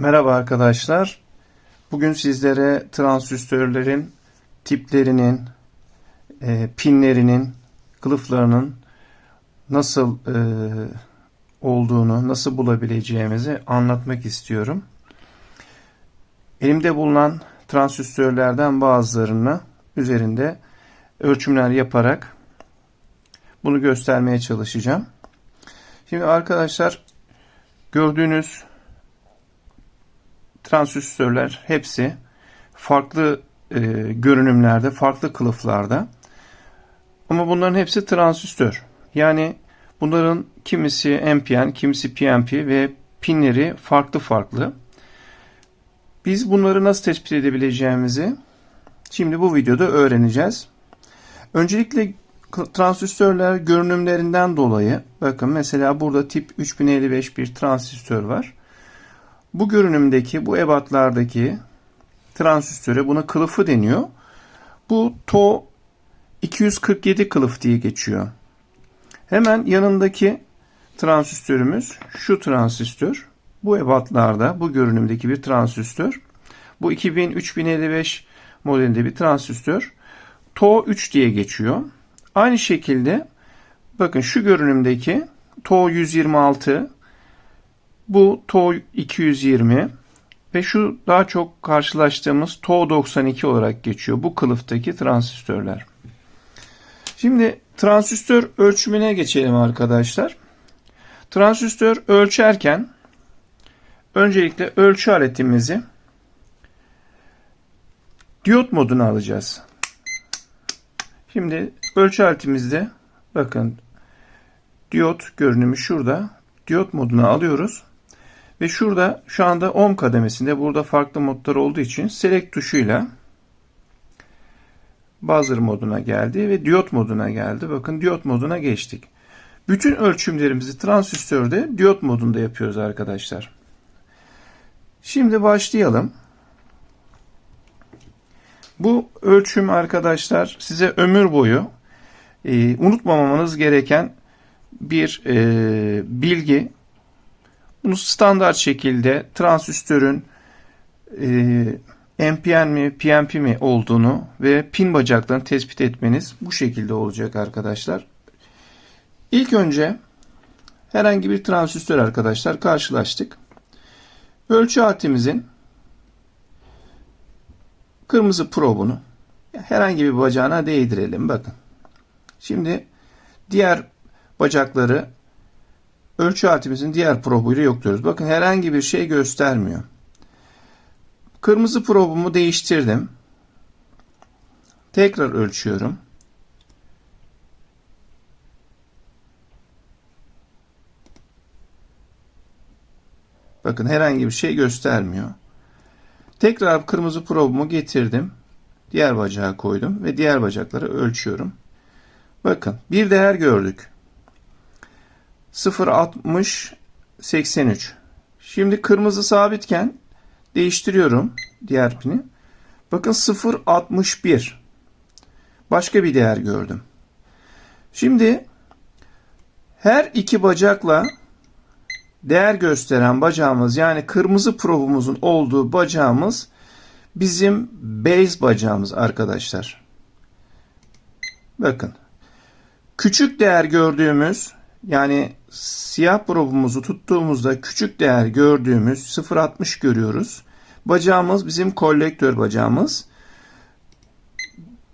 Merhaba arkadaşlar. Bugün sizlere transistörlerin tiplerinin, e, pinlerinin, kılıflarının nasıl e, olduğunu, nasıl bulabileceğimizi anlatmak istiyorum. Elimde bulunan transistörlerden bazılarını üzerinde ölçümler yaparak bunu göstermeye çalışacağım. Şimdi arkadaşlar gördüğünüz transistörler hepsi farklı e, görünümlerde, farklı kılıflarda. Ama bunların hepsi transistör. Yani bunların kimisi NPN, kimisi PNP ve pinleri farklı farklı. Biz bunları nasıl tespit edebileceğimizi şimdi bu videoda öğreneceğiz. Öncelikle transistörler görünümlerinden dolayı bakın mesela burada tip 3055 bir transistör var. Bu görünümdeki bu ebatlardaki transistöre buna kılıfı deniyor. Bu TO 247 kılıf diye geçiyor. Hemen yanındaki transistörümüz şu transistör. Bu ebatlarda bu görünümdeki bir transistör. Bu 2000-3055 modelinde bir transistör. TO 3 diye geçiyor. Aynı şekilde bakın şu görünümdeki TO 126 bu TO 220 ve şu daha çok karşılaştığımız TO 92 olarak geçiyor bu kılıftaki transistörler. Şimdi transistör ölçümüne geçelim arkadaşlar. Transistör ölçerken öncelikle ölçü aletimizi diyot moduna alacağız. Şimdi ölçü aletimizde bakın diyot görünümü şurada. Diyot moduna alıyoruz. Ve şurada şu anda ohm kademesinde burada farklı modlar olduğu için select tuşuyla buzzer moduna geldi ve diyot moduna geldi. Bakın diyot moduna geçtik. Bütün ölçümlerimizi transistörde diyot modunda yapıyoruz arkadaşlar. Şimdi başlayalım. Bu ölçüm arkadaşlar size ömür boyu e, unutmamanız gereken bir e, bilgi. Bunu standart şekilde transistörün e, NPN mi PNP mi olduğunu ve pin bacaklarını tespit etmeniz bu şekilde olacak arkadaşlar. İlk önce herhangi bir transistör arkadaşlar karşılaştık. Ölçü aletimizin kırmızı probunu herhangi bir bacağına değdirelim. Bakın. Şimdi diğer bacakları ölçü aletimizin diğer probuyla yokluyoruz. Bakın herhangi bir şey göstermiyor. Kırmızı probumu değiştirdim. Tekrar ölçüyorum. Bakın herhangi bir şey göstermiyor. Tekrar kırmızı probumu getirdim. Diğer bacağa koydum ve diğer bacakları ölçüyorum. Bakın bir değer gördük. 0.60 83. Şimdi kırmızı sabitken değiştiriyorum diğer pini. Bakın 0.61. Başka bir değer gördüm. Şimdi her iki bacakla değer gösteren bacağımız yani kırmızı probumuzun olduğu bacağımız bizim base bacağımız arkadaşlar. Bakın. Küçük değer gördüğümüz yani siyah probumuzu tuttuğumuzda küçük değer gördüğümüz 0.60 görüyoruz. Bacağımız bizim kolektör bacağımız.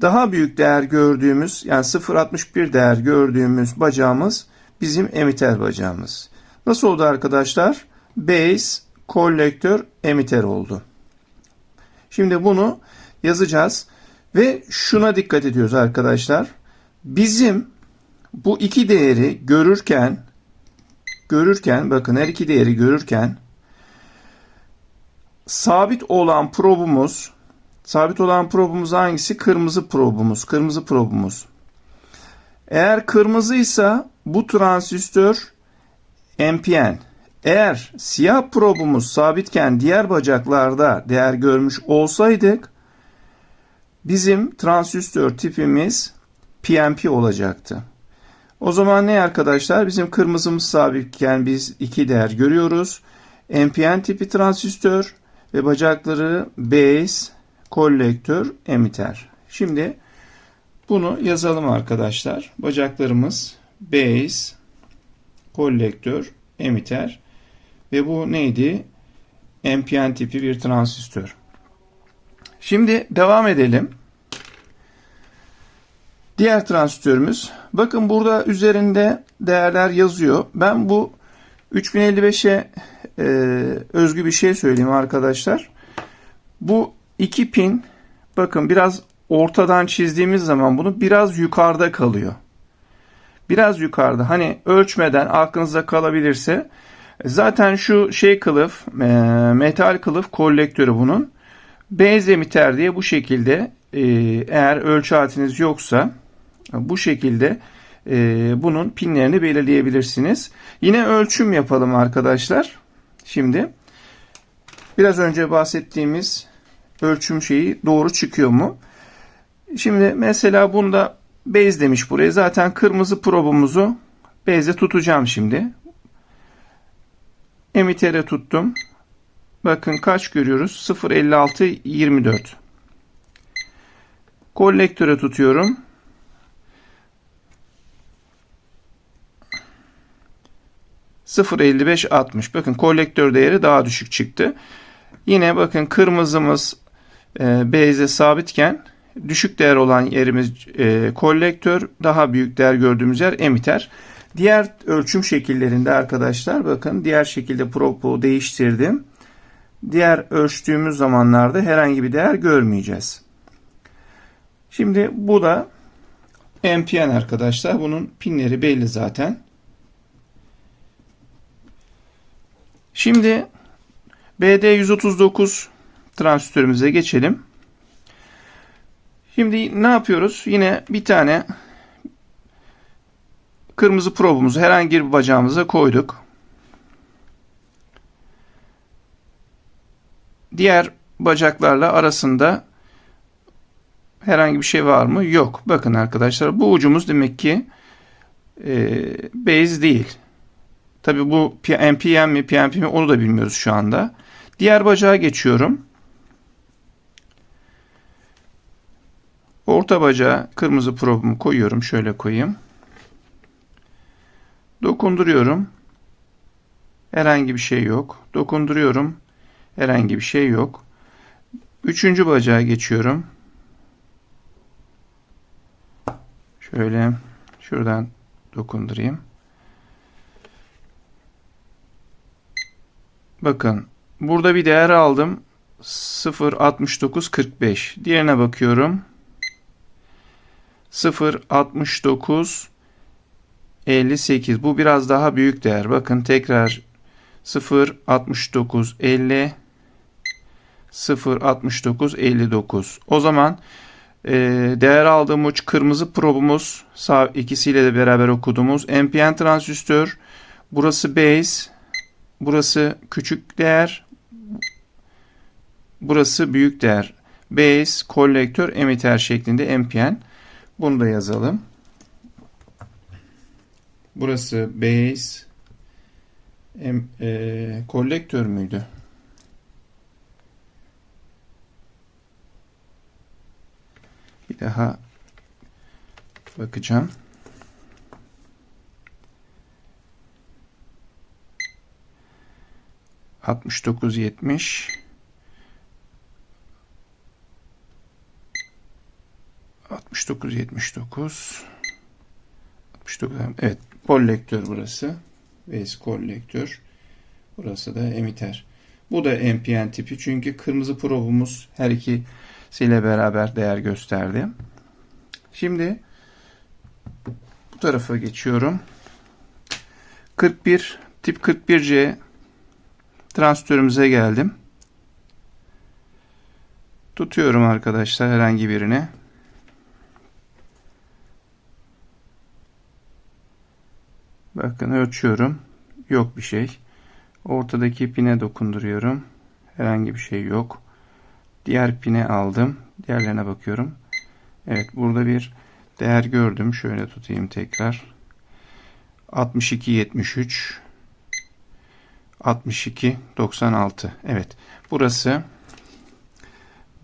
Daha büyük değer gördüğümüz yani 0.61 değer gördüğümüz bacağımız bizim emiter bacağımız. Nasıl oldu arkadaşlar? Base, kolektör, emiter oldu. Şimdi bunu yazacağız. Ve şuna dikkat ediyoruz arkadaşlar. Bizim bu iki değeri görürken görürken bakın her iki değeri görürken sabit olan probumuz sabit olan probumuz hangisi? Kırmızı probumuz. Kırmızı probumuz. Eğer kırmızıysa bu transistör NPN. Eğer siyah probumuz sabitken diğer bacaklarda değer görmüş olsaydık bizim transistör tipimiz PNP olacaktı. O zaman ne arkadaşlar? Bizim kırmızımız sabitken biz iki değer görüyoruz. NPN tipi transistör ve bacakları base, kolektör, emitter. Şimdi bunu yazalım arkadaşlar. Bacaklarımız base, kolektör, emitter ve bu neydi? NPN tipi bir transistör. Şimdi devam edelim. Diğer transistörümüz. Bakın burada üzerinde değerler yazıyor. Ben bu 3055'e e, özgü bir şey söyleyeyim arkadaşlar. Bu iki pin bakın biraz ortadan çizdiğimiz zaman bunu biraz yukarıda kalıyor. Biraz yukarıda. Hani ölçmeden aklınızda kalabilirse zaten şu şey kılıf e, metal kılıf kolektörü bunun. Base emitter diye bu şekilde e, eğer ölçü aletiniz yoksa bu şekilde e, bunun pinlerini belirleyebilirsiniz. Yine ölçüm yapalım arkadaşlar. Şimdi biraz önce bahsettiğimiz ölçüm şeyi doğru çıkıyor mu? Şimdi mesela bunda base demiş buraya. Zaten kırmızı probumuzu base'e tutacağım şimdi. Emitere tuttum. Bakın kaç görüyoruz? 0.56 24. Kolektöre tutuyorum. %0.55 60. Bakın kolektör değeri daha düşük çıktı. Yine bakın kırmızımız e, base'e sabitken düşük değer olan yerimiz e, kolektör, daha büyük değer gördüğümüz yer emitter. Diğer ölçüm şekillerinde arkadaşlar bakın diğer şekilde probu değiştirdim. Diğer ölçtüğümüz zamanlarda herhangi bir değer görmeyeceğiz. Şimdi bu da NPN arkadaşlar. Bunun pinleri belli zaten. Şimdi BD139 transistörümüze geçelim. Şimdi ne yapıyoruz? Yine bir tane kırmızı probumuzu herhangi bir bacağımıza koyduk. Diğer bacaklarla arasında herhangi bir şey var mı? Yok. Bakın arkadaşlar bu ucumuz demek ki e, base değil. Tabi bu NPM mi PNP mi onu da bilmiyoruz şu anda. Diğer bacağa geçiyorum. Orta bacağa kırmızı probumu koyuyorum. Şöyle koyayım. Dokunduruyorum. Herhangi bir şey yok. Dokunduruyorum. Herhangi bir şey yok. Üçüncü bacağa geçiyorum. Şöyle şuradan dokundurayım. Bakın burada bir değer aldım. 0.6945. Diğerine bakıyorum. 0.69 58. Bu biraz daha büyük değer. Bakın tekrar 0.69 50 0.69 59. O zaman e, değer aldığım uç kırmızı probumuz sağ ikisiyle de beraber okuduğumuz NPN transistör. Burası base. Burası küçük değer. Burası büyük değer. Base, kolektör, emitter şeklinde NPN. Bunu da yazalım. Burası base, em, e, kolektör müydü? Bir daha bakacağım. Altmış dokuz yetmiş. Altmış dokuz yetmiş dokuz. Altmış dokuz. Evet, kolektör burası. Base kolektör. Burası da emitter. Bu da NPN tipi çünkü kırmızı probumuz her ikisiyle beraber değer gösterdi. Şimdi bu tarafa geçiyorum. 41 tip 41C transistörümüze geldim. Tutuyorum arkadaşlar herhangi birini. Bakın ölçüyorum. Yok bir şey. Ortadaki pine dokunduruyorum. Herhangi bir şey yok. Diğer pine aldım. Diğerlerine bakıyorum. Evet burada bir değer gördüm. Şöyle tutayım tekrar. 62 73 62 96. Evet. Burası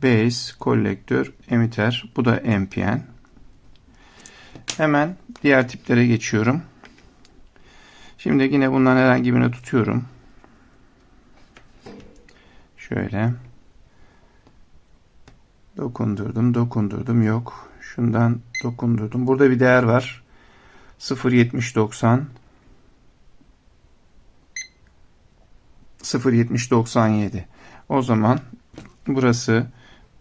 base, kolektör, emitter. Bu da NPN. Hemen diğer tiplere geçiyorum. Şimdi yine bundan herhangi birini tutuyorum. Şöyle. Dokundurdum, dokundurdum. Yok. Şundan dokundurdum. Burada bir değer var. 0.7090 0.7097 O zaman burası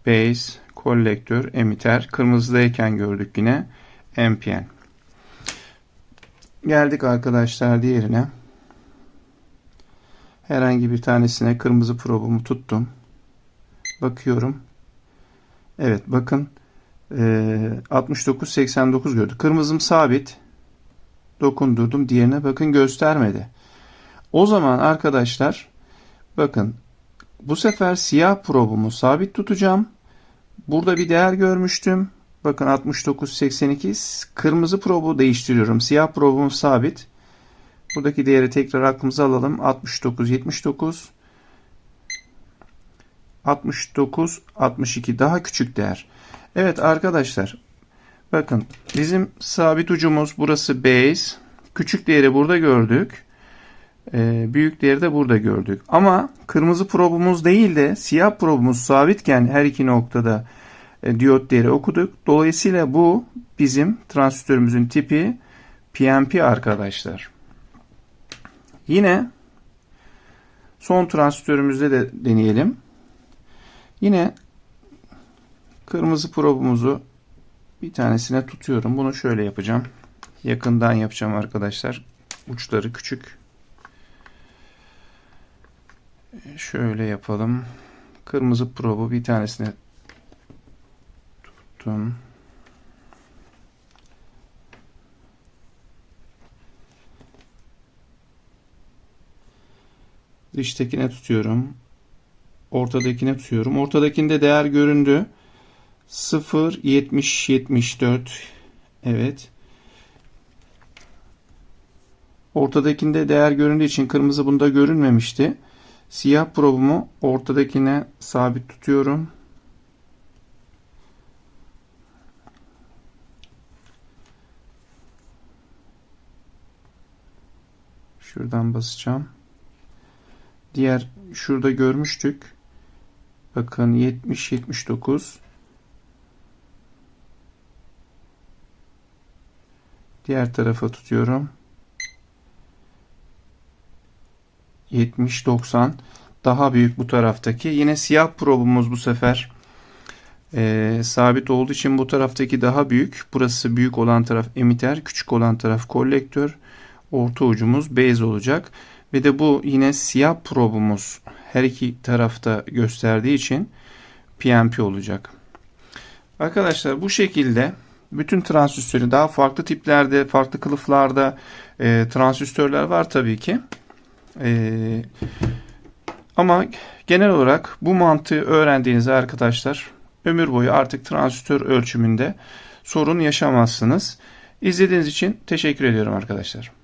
base, kolektör, emitter. Kırmızıdayken gördük yine. NPN. Geldik arkadaşlar diğerine. Herhangi bir tanesine kırmızı probumu tuttum. Bakıyorum. Evet bakın 69-89 gördü. Kırmızım sabit. Dokundurdum. Diğerine bakın göstermedi. O zaman arkadaşlar bakın bu sefer siyah probumu sabit tutacağım. Burada bir değer görmüştüm. Bakın 69-82 kırmızı probu değiştiriyorum. Siyah probum sabit. Buradaki değeri tekrar aklımıza alalım. 69-79 69 62 daha küçük değer. Evet arkadaşlar bakın bizim sabit ucumuz burası base. Küçük değeri burada gördük. Ee, büyük değeri de burada gördük. Ama kırmızı probumuz değil de siyah probumuz sabitken her iki noktada e, diyot değeri okuduk. Dolayısıyla bu bizim transistörümüzün tipi PNP arkadaşlar. Yine son transistörümüzde de deneyelim. Yine kırmızı probumuzu bir tanesine tutuyorum. Bunu şöyle yapacağım. Yakından yapacağım arkadaşlar. Uçları küçük. Şöyle yapalım. Kırmızı probu bir tanesine tuttum. Dıştakine tutuyorum. Ortadakine tutuyorum. Ortadakinde değer göründü. 0 70 74 Evet. Ortadakinde değer göründüğü için kırmızı bunda görünmemişti. Siyah probumu ortadakine sabit tutuyorum. Şuradan basacağım. Diğer şurada görmüştük. Bakın 70 79 Diğer tarafa tutuyorum. 70 90 daha büyük bu taraftaki. Yine siyah probumuz bu sefer e, sabit olduğu için bu taraftaki daha büyük. Burası büyük olan taraf emitter, küçük olan taraf kolektör. Orta ucumuz base olacak. Ve de bu yine siyah probumuz her iki tarafta gösterdiği için PNP olacak. Arkadaşlar bu şekilde bütün transistörü daha farklı tiplerde, farklı kılıflarda e, transistörler var tabii ki. E, ama genel olarak bu mantığı öğrendiğinizde arkadaşlar ömür boyu artık transistör ölçümünde sorun yaşamazsınız. İzlediğiniz için teşekkür ediyorum arkadaşlar.